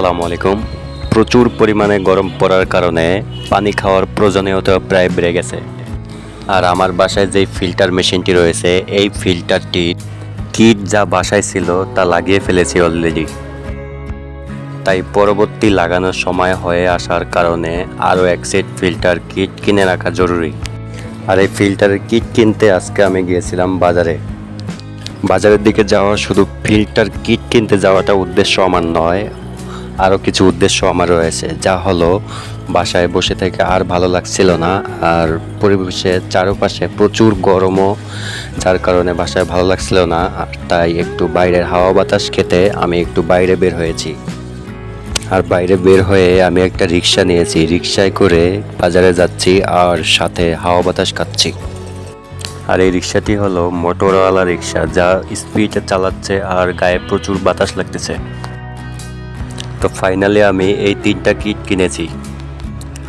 আসসালামু আলাইকুম। প্রচুর পরিমাণে গরম পড়ার কারণে পানি খাওয়ার প্রয়োজনীয়তা প্রায় বেড়ে গেছে। আর আমার বাসায় যে ফিল্টার মেশিনটি রয়েছে, এই ফিল্টারটি কিট যা বাসায় ছিল তা লাগিয়ে ফেলেছি অলরেডি তাই পরবর্তী লাগানোর সময় হয়ে আসার কারণে আরও এক সেট ফিল্টার কিট কিনে রাখা জরুরি। আর এই ফিল্টারের কিট কিনতে আজকে আমি গিয়েছিলাম বাজারে। বাজারের দিকে যাওয়া শুধু ফিল্টার কিট কিনতে যাওয়াটা উদ্দেশ্য আমার নয় আরও কিছু উদ্দেশ্য আমার রয়েছে। যা হলো, বাসায় বসে থেকে আর ভালো লাগছিল না, আর পরিবেশে চারপাশে প্রচুর গরমও, যার কারণে বাসায় ভালো লাগছিল না তাই একটু বাইরের হাওয়া বাতাস খেতে আমি একটু বাইরে বের হয়েছি। আর বাইরে বের হয়ে আমি একটা রিক্সা নিয়েছি। রিক্সায় করে বাজারে যাচ্ছি আর সাথে হাওয়া বাতাস খাচ্ছি। আর এই রিক্সাটি হলো মোটরওয়ালা রিক্সা যা স্পিডে চালাচ্ছে আর গায়ে প্রচুর বাতাস লাগতেছে। তো ফাইনালি আমি এই তিনটা কিট কিনেছি।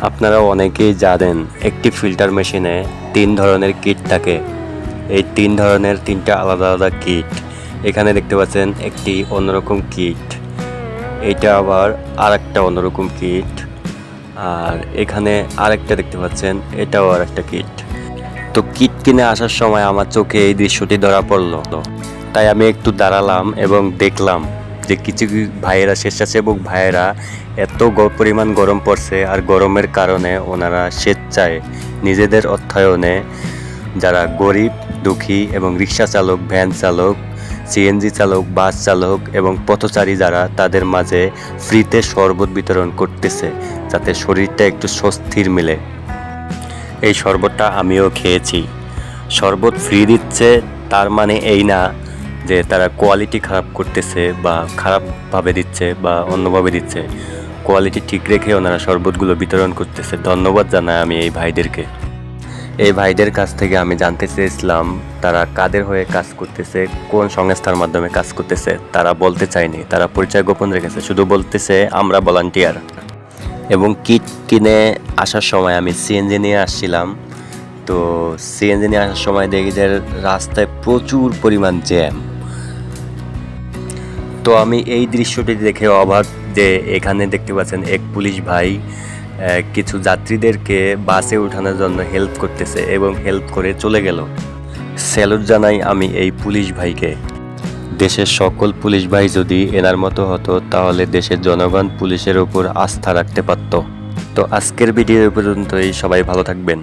আপনারা অনেকেই জানেন, একটি ফিল্টার মেশিনে তিন ধরনের কিট থাকে। এই তিন ধরনের তিনটা আলাদা আলাদা কিট এখানে দেখতে পাচ্ছেন একটি অন্যরকম কিট এটা আবার আরেকটা অন্যরকম কিট আর এখানে আরেকটা দেখতে পাচ্ছেন, এটাও আরেকটা কিট তো কিট কিনে আসার সময় আমার চোখে এই দৃশ্যটি ধরা পড়ল। তাই আমি একটু দাঁড়ালাম এবং দেখলাম। যে কিছু ভাইয়েরা স্বেচ্ছাসেবক ভাইয়েরা এত পরিমাণ গরম পড়ছে আর গরমের কারণে ওনারা স্বেচ্ছায় নিজেদের অর্থায়নে যারা গরিব, দুঃখী এবং রিক্সা চালক, ভ্যান চালক, সিএনজি চালক, বাস চালক এবং পথচারী যারা, তাদের মাঝে ফ্রিতে শরবত বিতরণ করতেছে যাতে শরীরটা একটু স্বস্তির মিলে। এই শরবতটা আমিও খেয়েছি। শরবত ফ্রি দিচ্ছে, তার মানে এই না যে তারা কোয়ালিটি খারাপ করতেছে বা খারাপভাবে দিচ্ছে বা অন্যভাবে দিচ্ছে কোয়ালিটি ঠিক রেখে ওনারা শরবতগুলো বিতরণ করতেছে। ধন্যবাদ জানাই আমি এই ভাইদেরকে। এই ভাইদের কাছ থেকে আমি জানতে চেয়েছিলাম, তারা কাদের হয়ে কাজ করতেছে, কোন সংস্থার মাধ্যমে কাজ করতেছে, তারা বলতে চায়নি। তারা পরিচয় গোপন রেখেছে, শুধু বলতেছে, আমরা ভলান্টিয়ার এবং কিট কিনে আসার সময় আমি সিএনজি নিয়ে আসছিলাম। তো সিএনজি নিয়ে আসার সময় দেখি যে রাস্তায় প্রচুর পরিমাণ জ্যাম তো আমি এই দৃশ্যটি দেখে অবাক যে এখানে দেখতে পাচ্ছেন এক পুলিশ ভাই কিছু যাত্রীদেরকে বাসে ওঠানোর জন্য হেল্প করতেছে এবং হেল্প করে চলে গেল। স্যালুট জানাই আমি এই পুলিশ ভাইকে। দেশের সকল পুলিশ ভাই যদি এনার মতো হতো, তাহলে দেশের জনগণ পুলিশের উপর আস্থা রাখতে পারত। তো আজকের ভিডিও পর্যন্তই, সবাই ভালো থাকবেন।